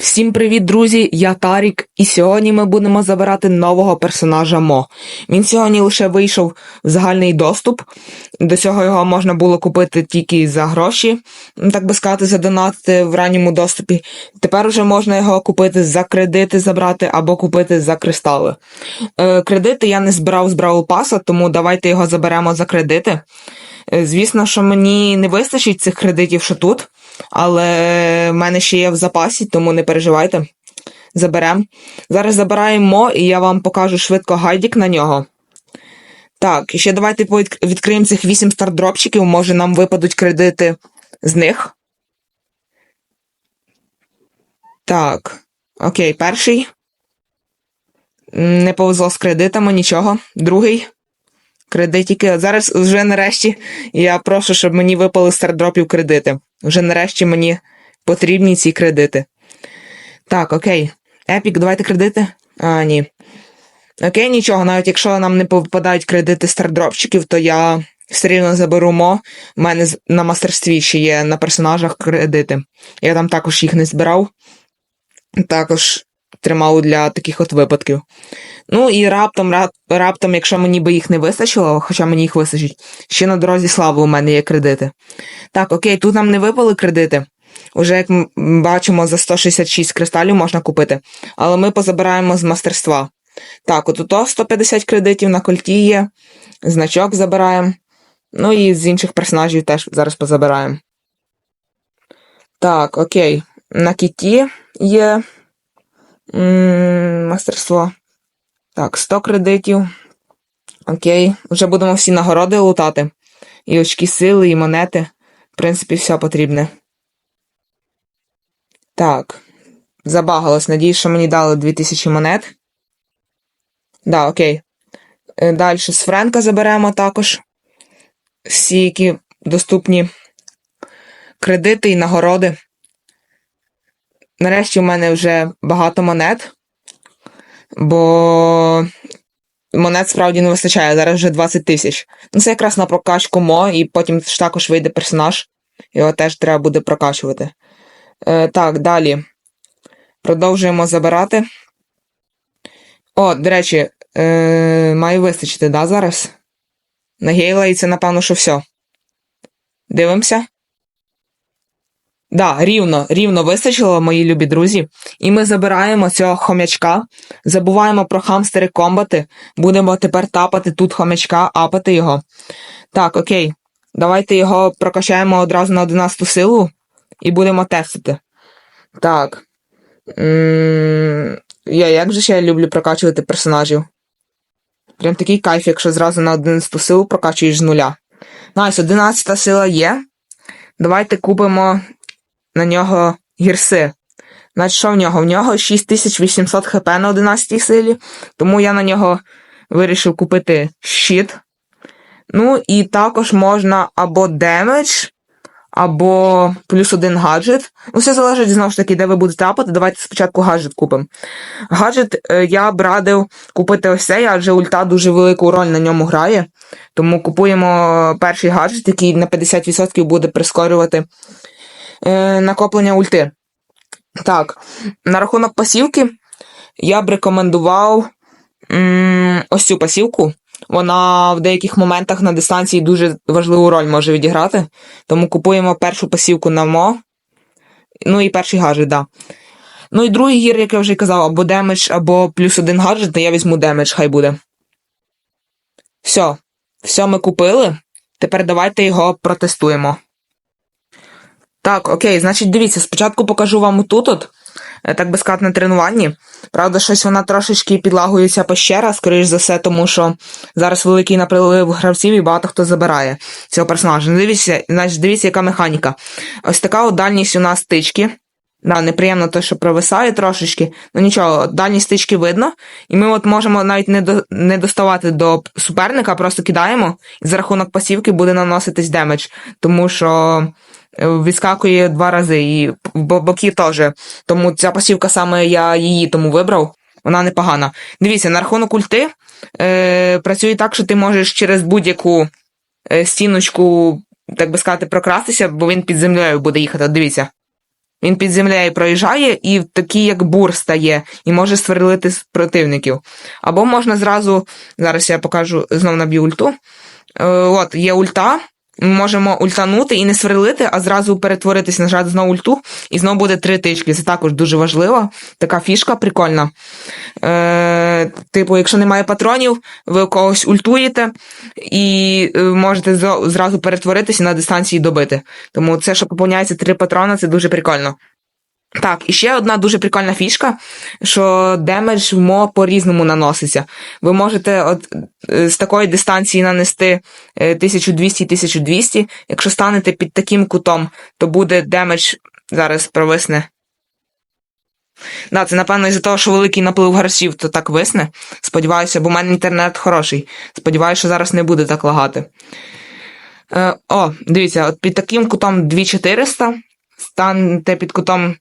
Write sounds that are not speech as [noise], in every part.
Всім привіт, друзі! Я Тарік, і сьогодні ми будемо забирати нового персонажа Мо. Він сьогодні лише вийшов в загальний доступ. До цього його можна було купити тільки за гроші, так би сказати, задонатити в ранньому доступі. Тепер вже можна його купити за кредити, забрати або купити за кристали. Е, кредити я не збирав з Бравл Паса, тому давайте його заберемо за кредити. Е, Звісно, що мені не вистачить цих кредитів, що тут, але в мене ще є в запасі, тому не переживайте. Заберемо. Зараз забираємо і я вам покажу швидко гайдік на нього. Так, і ще давайте відкриємо цих 8 стардропчиків, може нам випадуть кредити з них. Так. Окей, перший. Не повезло з кредитами, нічого. Другий. Кредитики. Зараз вже нарешті я прошу, щоб мені випали з стардропів кредити. Вже нарешті мені потрібні ці кредити. Так, окей. Епік, давайте кредити. А, ні. Окей, нічого, навіть якщо нам не попадають кредити стардропчиків, то я все рівно заберу мо. У мене на мастерстві ще є на персонажах кредити. Я там також їх не збирав. Також тримав для таких от випадків. Ну і раптом, раптом, якщо мені би їх не вистачило, хоча мені їх вистачить, ще на дорозі слави у мене є кредити. Так, окей, тут нам не випали кредити. Уже як ми бачимо, за 166 кристалів можна купити. Але ми позабираємо з мастерства. Так, от тут 150 кредитів на кольті є, значок забираємо. Ну і з інших персонажів теж зараз позабираємо. Так, окей. На кіті є мастерство. Так, 100 кредитів. Окей. Вже будемо всі нагороди лутати. І очки сили, і монети. В принципі, все потрібне. Так. Забагалось. Надіюсь, що мені дали 2000 монет. Да, окей. Далі з Френка заберемо також. Всі, які доступні кредити і нагороди. Нарешті в мене вже багато монет. Бо монет справді не вистачає, зараз вже 20 тисяч. Ну, це якраз на прокачку мо, і потім також вийде персонаж. Його теж треба буде прокачувати. Е, так, далі. Продовжуємо забирати. О, до речі, е, має вистачити, да, зараз? На Гейла і це, напевно, що все. Дивимося. Да, рівно, рівно вистачило, мої любі друзі. І ми забираємо цього хомячка, забуваємо про хамстери комбати, будемо тепер тапати тут хомячка, апати його. Так, окей. Давайте його прокачаємо одразу на 11 силу і будемо тестити. Так. я як же ще люблю прокачувати персонажів. Прям такий кайф, якщо зразу на 11 силу прокачуєш з нуля. Найс, 11 сила є. Давайте купимо на нього гірси. Значить, що в нього? В нього 6800 хп на 11 силі, тому я на нього вирішив купити щит. Ну, і також можна або демедж, або плюс один гаджет. Ну, все залежить знову ж таки, де ви будете апати. Давайте спочатку гаджет купимо. Гаджет е, я б радив купити ось цей, адже ульта дуже велику роль на ньому грає. Тому купуємо перший гаджет, який на 50% буде прискорювати е, накоплення ульти. Так, на рахунок пасівки я б рекомендував ось цю пасівку. Вона в деяких моментах на дистанції дуже важливу роль може відіграти. Тому купуємо першу пасівку на мо. Ну і перший гаджет, да. Ну і другий гір, як я вже казав, або демедж, або плюс один гаджет, то я візьму демедж, хай буде. Все. Все ми купили. Тепер давайте його протестуємо. Так, окей, значить, дивіться, спочатку покажу вам тут, от, е, так би сказати, на тренуванні. Правда, щось вона трошечки підлагується пещера, скоріш за все, тому що зараз великий наплив гравців і багато хто забирає цього персонажа. Ну, Дивіться, значить, дивіться, яка механіка. Ось така от дальність у нас стички. Да, неприємно те, що провисає трошечки. Ну нічого, дальні стички видно. І ми от можемо навіть не, до, не доставати до суперника, просто кидаємо, і за рахунок пасівки буде наноситись демедж. Тому що відскакує два рази, і боки теж. Тому ця пасівка саме я її тому вибрав. Вона непогана. Дивіться, на рахунок ульти е, працює так, що ти можеш через будь-яку е, стіночку, так би сказати, прокрастися, бо він під землею буде їхати. Дивіться. він під землею проїжджає і такий як бур стає, і може сверлити противників. Або можна зразу, зараз я покажу, знов наб'ю ульту. Е, от, є ульта. Ми можемо ультанути і не сверлити, а зразу перетворитись нажати знову ульту, і знову буде три тички. Це також дуже важливо. Така фішка прикольна. Е, типу, якщо немає патронів, ви когось ультуєте і е, можете зразу перетворитися на дистанції добити. Тому це, що поповняється три патрона, це дуже прикольно. Так, і ще одна дуже прикольна фішка, що демедж мо по-різному наноситься. Ви можете от, е, з такої дистанції нанести е, 1200-1200. Якщо станете під таким кутом, то буде демедж зараз провисне. Да, це напевно із-за того, що великий наплив гравців, то так висне. Сподіваюся, бо в мене інтернет хороший. Сподіваюся, що зараз не буде так лагати. Е, о, дивіться, от під таким кутом 2400, станете під кутом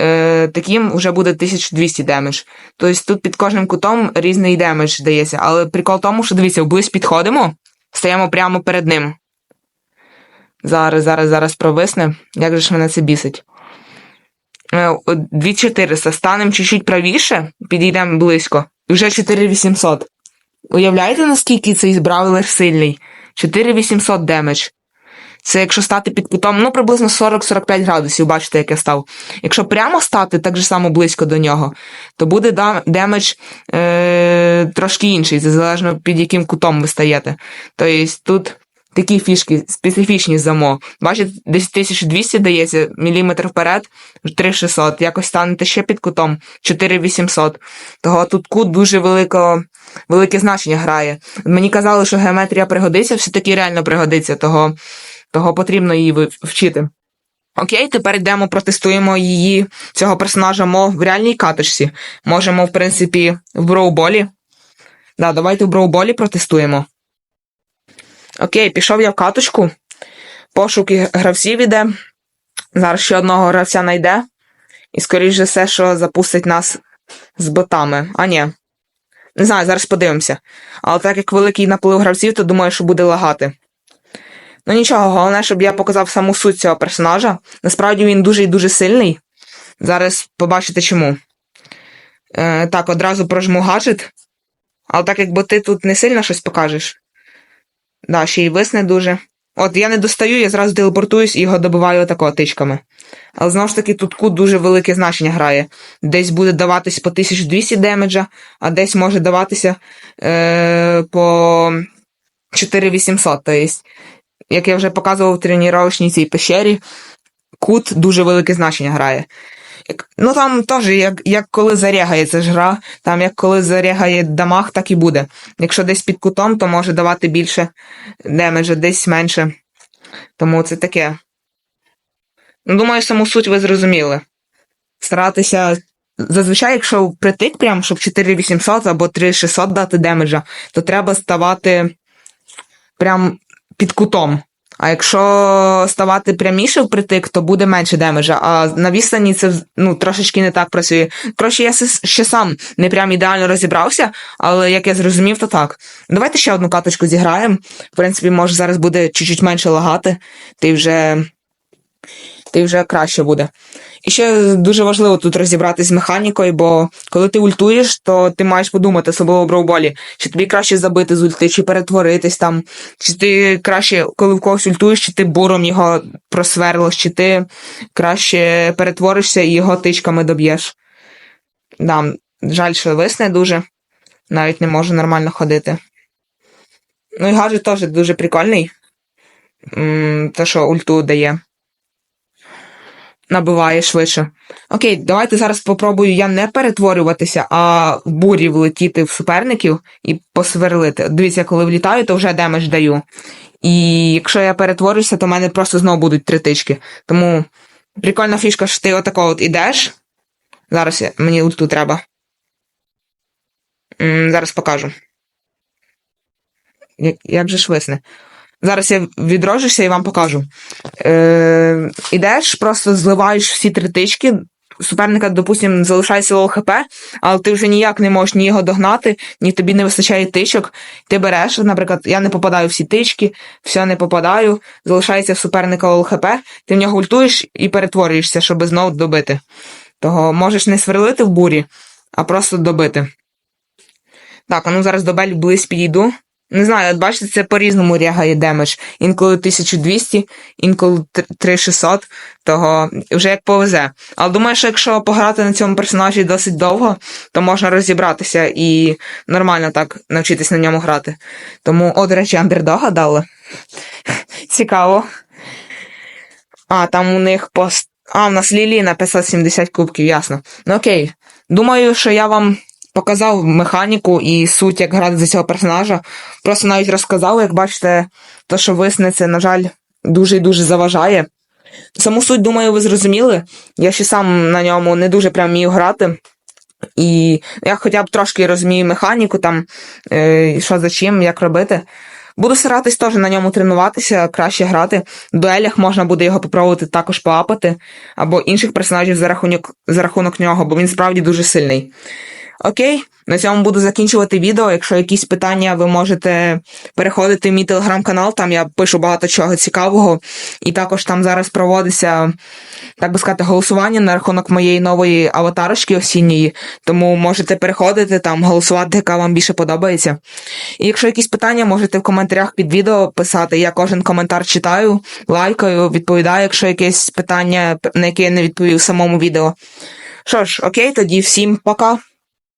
е, таким, вже буде 1200 демедж. Тобто тут під кожним кутом різний демедж дається. Але прикол в тому, що дивіться, вблизь підходимо, стаємо прямо перед ним. Зараз, зараз, зараз провисне. Як же ж мене це бісить? Е, от 2400. Станемо чуть-чуть правіше, підійдемо близько. І вже 4800. Уявляєте, наскільки цей бравлер сильний? 4800 демедж. Це якщо стати під кутом, ну приблизно 40-45 градусів, бачите, як я став. Якщо прямо стати так же само близько до нього, то буде демедж е- трошки інший, залежно під яким кутом ви стаєте. Тобто тут такі фішки специфічні замо. Бачите, десь 1200 дається, міліметр вперед, 3600. Якось станете ще під кутом 4800. Того тут кут дуже велико, велике значення грає. Мені казали, що геометрія пригодиться, все-таки реально пригодиться, того, того потрібно її вчити. Окей, тепер йдемо, протестуємо її, цього персонажа мо в реальній каточці. Можемо, в принципі, в броуболі. Да, давайте в броуболі протестуємо. Окей, пішов я в каточку. Пошуки гравців іде. Зараз ще одного гравця знайде. І, скоріш за все, що запустить нас з ботами. А ні. Не знаю, зараз подивимося. Але так як великий наплив гравців, то думаю, що буде лагати. Ну нічого, головне, щоб я показав саму суть цього персонажа. Насправді він дуже і дуже сильний. Зараз побачите чому. Е, так, одразу прожму гаджет. Але так якби ти тут не сильно щось покажеш. Да, ще й висне дуже. От я не достаю, я зразу телепортуюсь і його добиваю отако тичками. Але знову ж таки, тут кут дуже велике значення грає. Десь буде даватись по 1200 демеджа, а десь може даватися е, по 4800. Тобто, як я вже показував в тренувальній цій пещері, кут дуже велике значення грає. Ну там теж, як, як коли ця ж гра, там як коли зарягає дамаг, так і буде. Якщо десь під кутом, то може давати більше демеджа, десь менше. Тому це таке. Ну, думаю, саму суть ви зрозуміли. Старатися. Зазвичай, якщо притик, прям, щоб 4800 або 3600 дати демеджа, то треба ставати прям під кутом. А якщо ставати пряміше впритик, то буде менше демеджа. А на відстані це ну, трошечки не так працює. Коротше, я ще сам не прям ідеально розібрався, але як я зрозумів, то так. Давайте ще одну каточку зіграємо. В принципі, може зараз буде чуть-чуть менше лагати, ти вже. Ти вже краще буде. І ще дуже важливо тут розібратися з механікою, бо коли ти ультуєш, то ти маєш подумати, особливо в броуболі, чи тобі краще забити з ульти, чи перетворитись там, чи ти краще, коли в когось ультуєш, чи ти буром його просверлиш, чи ти краще перетворишся і його тичками доб'єш. Да, жаль, що висне дуже. Навіть не можу нормально ходити. Ну і гаджет теж дуже прикольний. Те, що ульту дає. Набиває швидше. Окей, давайте зараз спробую я не перетворюватися, а в бурі влетіти в суперників і посверлити. Дивіться, коли влітаю, то вже демедж даю. І якщо я перетворюся, то в мене просто знову будуть три тички. Тому прикольна фішка, що ти отако от ідеш. Зараз мені ульту треба. М, зараз покажу. Як, як же ж висне. Зараз я відроджуся і вам покажу. Е, ідеш, просто зливаєш всі три тички, суперника, допустим, залишається лоу хп, але ти вже ніяк не можеш ні його догнати, ні тобі не вистачає тичок. Ти береш, наприклад, я не попадаю всі тички, все не попадаю, залишається в суперника лоу хп, ти в нього ультуєш і перетворюєшся, щоб знову добити. Того можеш не сверлити в бурі, а просто добити. Так, а ну зараз до Бель близь підійду. Не знаю, от бачите, це по-різному рягає демедж. Інколи 1200, інколи 3600, того вже як повезе. Але думаю, що якщо пограти на цьому персонажі досить довго, то можна розібратися і нормально так навчитись на ньому грати. Тому, о, до речі, андердога дали. [laughs] Цікаво. А, там у них пост. А, в нас Лілі на 570 кубків, ясно. Ну окей. Думаю, що я вам показав механіку і суть, як грати за цього персонажа. Просто навіть розказав, як бачите, то, що висниться, на жаль, дуже і дуже заважає. Саму суть, думаю, ви зрозуміли. Я ще сам на ньому не дуже прям вмію грати. І я хоча б трошки розумію механіку, там, е, що за чим, як робити. Буду старатись теж на ньому тренуватися, краще грати. В дуелях можна буде його попробувати також поапати, або інших персонажів за рахунок, за рахунок нього, бо він справді дуже сильний. Окей, на цьому буду закінчувати відео. Якщо якісь питання, ви можете переходити в мій телеграм-канал, там я пишу багато чого цікавого. І також там зараз проводиться, так би сказати, голосування на рахунок моєї нової аватарочки осінньої. Тому можете переходити там, голосувати, яка вам більше подобається. І якщо якісь питання, можете в коментарях під відео писати. Я кожен коментар читаю, лайкаю, відповідаю, якщо якесь питання, на яке я не відповів в самому відео. Що ж, окей, тоді всім пока.